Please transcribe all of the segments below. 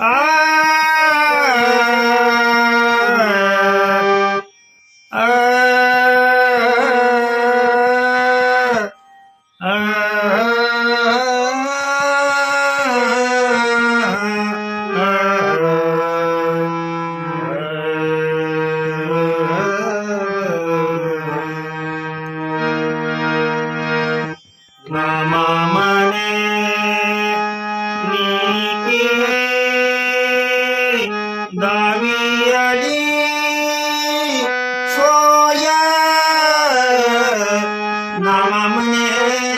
नामा दावी आली सोया नामा मने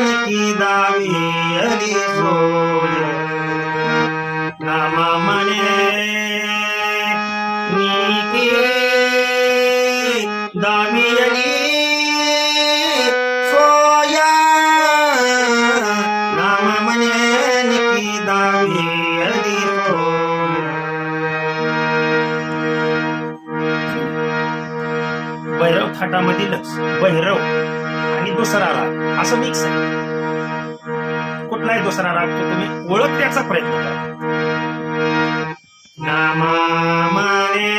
निकी दावी आली सोया नामा मने नीके दावी थाटामधीलच भैरव आणि दुसरा राग असं मिक्स आहे. कुठलाही दुसरा राग तो तुम्ही ओळखण्याचा प्रयत्न करा. नामाने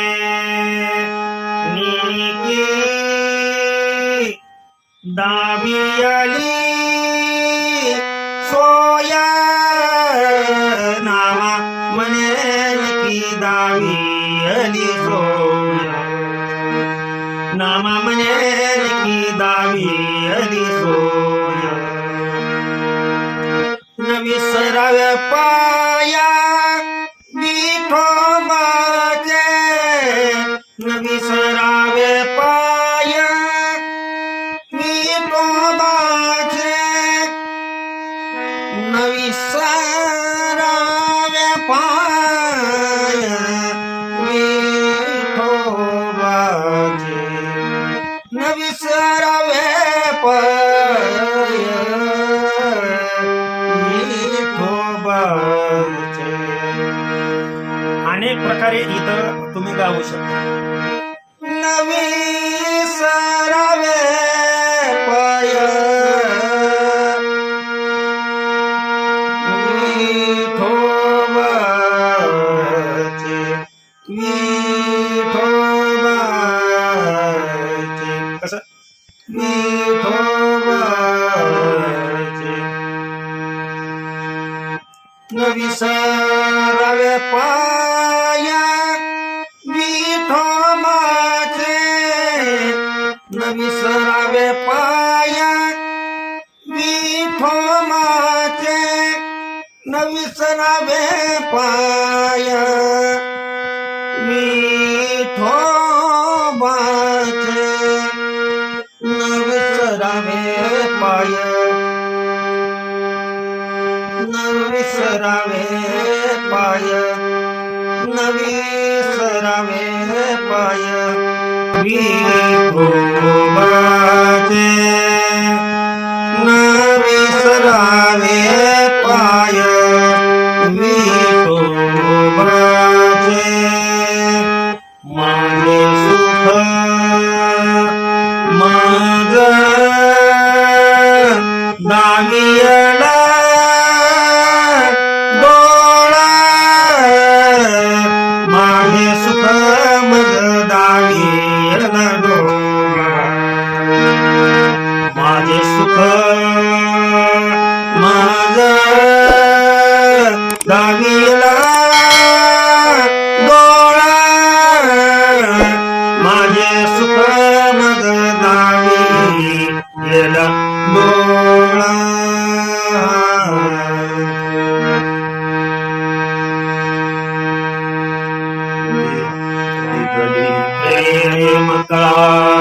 दाबियाली सोया नामा मने की दाबियाली सोया नामा म्हणे की दावी हरी सोय नवी सराव्या पाया विठोबाचे नवी सरावे पाया विठोबाचे नवी सरावे पाया तुम्ही गाऊ शकता. नवी सरावे पाय. विठोबाचे विठोबाचे पाया. विठोबाचे नवी सरावे पाया। विठोबाचे नवी सरावे पाया। विठोबाचे नवी सरावे पाया। विठोबाचे नवी सरावे पाया नवी सरावे पाय। नवी सरावे पाय. विठोबाचे नवी सरा மக்களா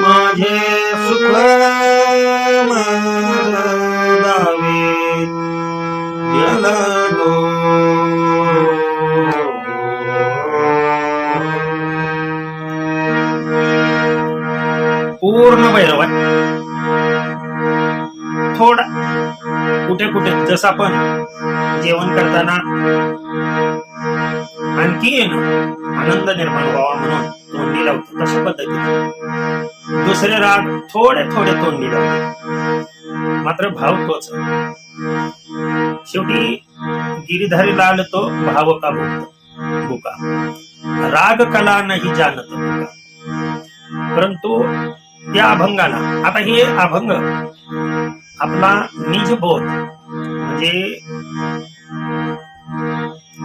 माझे सुख मज पूर्ण भैरव आहे. थोडा. कुठे कुठे जसं आपण जेवण करताना आणखी आनंद निर्माण व्हावा म्हणून तोंडी लावतो. तशा पद्धतीने. दुसरे राग थोडे थोडे तोंडी लावतो. मात्र भाव तोच शेवटी गिरीधारी लाल तो भाव का भुक्त बुका. राग कला नाही जानत परंतु त्या अभंगाला आता हे अभंग आपला निज बोध म्हणजे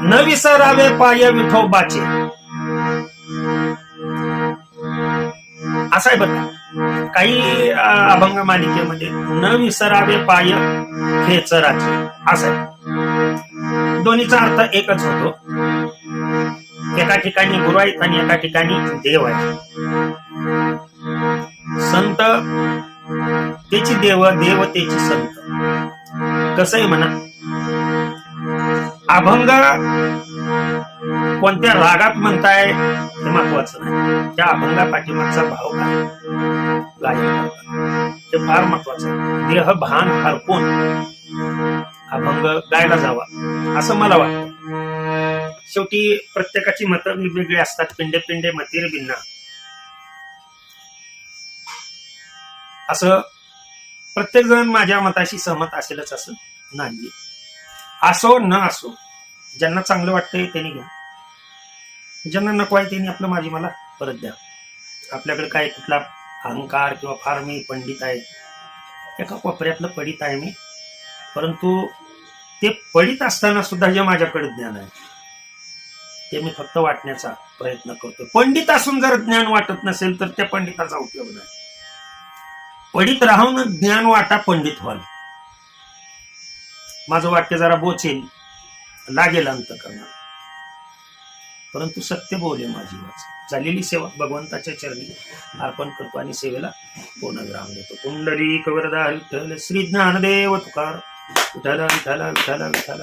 न विसरावे पाय विठोबाचे असाय बघा काही अभंग मालिकेमध्ये न विसरावे पाय खेचराचे असाय. दोन्हीचा अर्थ एकच होतो. एका ठिकाणी गुरु आहेत आणि एका ठिकाणी देव आहे संत त्याची देव देव त्याची संत. कसंही म्हणा? अभंग कोणत्या रागात म्हणताय हे महत्वाचं नाही. त्या अभंगा पाठीमागचा भाव काय? गायन ते फार महत्वाचं आहे. देह भान हरपून अभंग गायला जावा असं मला वाटतं. शेवटी प्रत्येकाची मतं वेगवेगळी असतात. पिंडे पिंडे मतीर भिन्ना. असं प्रत्येक जण माझ्या मताशी सहमत असेलच असं नाही असो न असो ज्यांना चांगलं वाटतंय त्यांनी घ्या. ज्यांना नको आहे त्यांनी आपलं माझी मला परत द्या. आपल्याकडे काय कुठला अहंकार किंवा फार मी पंडित आहे एका कोपऱ्यातलं पडित आहे मी परंतु ते पडित असताना सुद्धा जे माझ्याकडे ज्ञान आहे. ते मी फक्त वाटण्याचा प्रयत्न करतो पंडित असून जर ज्ञान वाटत नसेल तर त्या पंडिताचा उपयोग नाही. पडित राहून ज्ञान वाटा पंडित व्हाल माझं वाक्य जरा बोचेल लागेल अंत करणार परंतु सत्य बोले माझी वाच. झालेली सेवा भगवंताच्या चरणी अर्पण करतो आणि सेवेला पूर्णग्राम देतो. कुंडली कवरदा विठ्ठल श्री ज्ञानदेव तुकार. विठ्ठल विठ्ठल विठ्ठल विठ्ठल